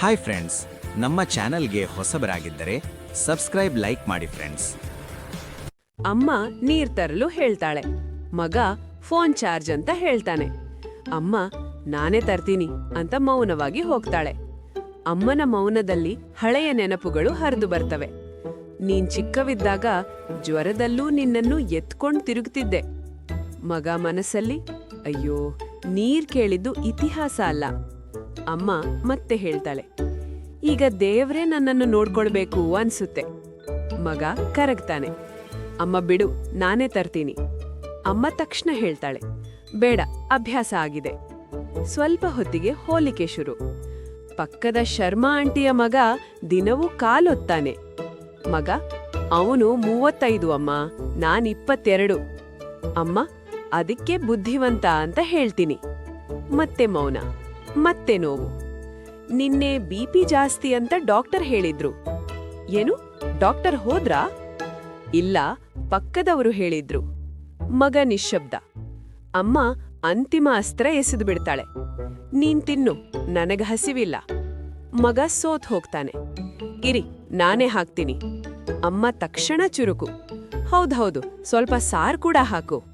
Hi friends ನಮ್ಮ ಚಾನೆಲ್ಗೆ ಹೊಸಬರಾಗಿದ್ದರೆ ಸಬ್ಸ್ಕ್ರೈಬ್, ಲೈಕ್ ಮಾಡಿ ಫ್ರೆಂಡ್ಸ್ ಅಮ್ಮ ನೀರ್ ತರಲು ಹೇಳ್ತಾಳೆ. ಮಗ ಫೋನ್ ಚಾರ್ಜ್ ಅಂತ ಹೇಳ್ತಾನೆ. ಅಮ್ಮ, ನಾನೇ ತರ್ತೀನಿ ಅಂತ ಮೌನವಾಗಿ ಹೋಗ್ತಾಳೆ. ಅಮ್ಮನ ಮೌನದಲ್ಲಿ ಹಳೆಯ ನೆನಪುಗಳು ಹರಿದು ಬರ್ತವೆ. ನೀನ್ ಚಿಕ್ಕವಿದ್ದಾಗ ಜ್ವರದಲ್ಲೂ ನಿನ್ನನ್ನು ಎತ್ಕೊಂಡು ತಿರುಗ್ತಿದ್ದೆ. ಮಗ ಮನಸ್ಸಲ್ಲಿ, ಅಯ್ಯೋ, ನೀರ್ ಕೇಳಿದ್ದು ಇತಿಹಾಸ ಅಲ್ಲ. ಅಮ್ಮ ಮತ್ತೆ ಹೇಳ್ತಾಳೆ, ಈಗ ದೇವ್ರೇ ನನ್ನನ್ನು ನೋಡ್ಕೊಳ್ಬೇಕು ಅನ್ಸುತ್ತೆ. ಮಗ ಕರಗ್ತಾನೆ, ಅಮ್ಮ ಬಿಡು, ನಾನೇ ತರ್ತೀನಿ. ಅಮ್ಮ ತಕ್ಷಣ ಹೇಳ್ತಾಳೆ, ಬೇಡ, ಅಭ್ಯಾಸ ಆಗಿದೆ. ಸ್ವಲ್ಪ ಹೊತ್ತಿಗೆ ಹೋಲಿಕೆ ಶುರು, ಪಕ್ಕದ ಶರ್ಮಾ ಆಂಟಿಯ ಮಗ ದಿನವೂ ಕಾಲೊತ್ತಾನೆ. ಮಗ, ಅವನು ಮೂವತ್ತೈದು ಅಮ್ಮ, ನಾನ್ ಇಪ್ಪತ್ತೆರಡು. ಅಮ್ಮ, ಅದಕ್ಕೆ ಬುದ್ಧಿವಂತ ಅಂತ ಹೇಳ್ತೀನಿ. ಮತ್ತೆ ಮೌನ ಮತ್ತೆ ನೋವು. ನಿನ್ನೆ ಬಿಪಿ ಜಾಸ್ತಿ ಅಂತ ಡಾಕ್ಟರ್ ಹೇಳಿದ್ರು. ಏನು? ಡಾಕ್ಟರ್ ಹೋದ್ರಾ? ಇಲ್ಲ, ಪಕ್ಕದವರು ಹೇಳಿದ್ರು. ಮಗ ನಿಶ್ಶಬ್ದ. ಅಮ್ಮ ಅಂತಿಮ ಅಸ್ತ್ರ ಎಸೆದು ಬಿಡ್ತಾಳೆ. ನೀನ್ ತಿನ್ನು, ನನಗ ಹಸಿವಿಲ್ಲ. ಮಗ ಸೋತ್ ಹೋಗ್ತಾನೆ. ಇರಿ, ನಾನೇ ಹಾಕ್ತೀನಿ. ಅಮ್ಮ ತಕ್ಷಣ ಚುರುಕು. ಹೌದೌದು ಸ್ವಲ್ಪ ಸಾರ್ ಕೂಡ ಹಾಕು.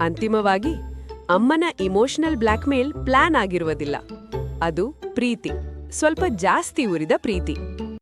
ಅಂತಿಮವಾಗಿ ಅಮ್ಮನ ಇಮೋಷನಲ್ ಬ್ಲ್ಯಾಕ್ಮೇಲ್ ಪ್ಲಾನ್ ಆಗಿರುವುದಿಲ್ಲ. ಅದು ಪ್ರೀತಿ. ಸ್ವಲ್ಪ ಜಾಸ್ತಿ ಉರಿದ ಪ್ರೀತಿ.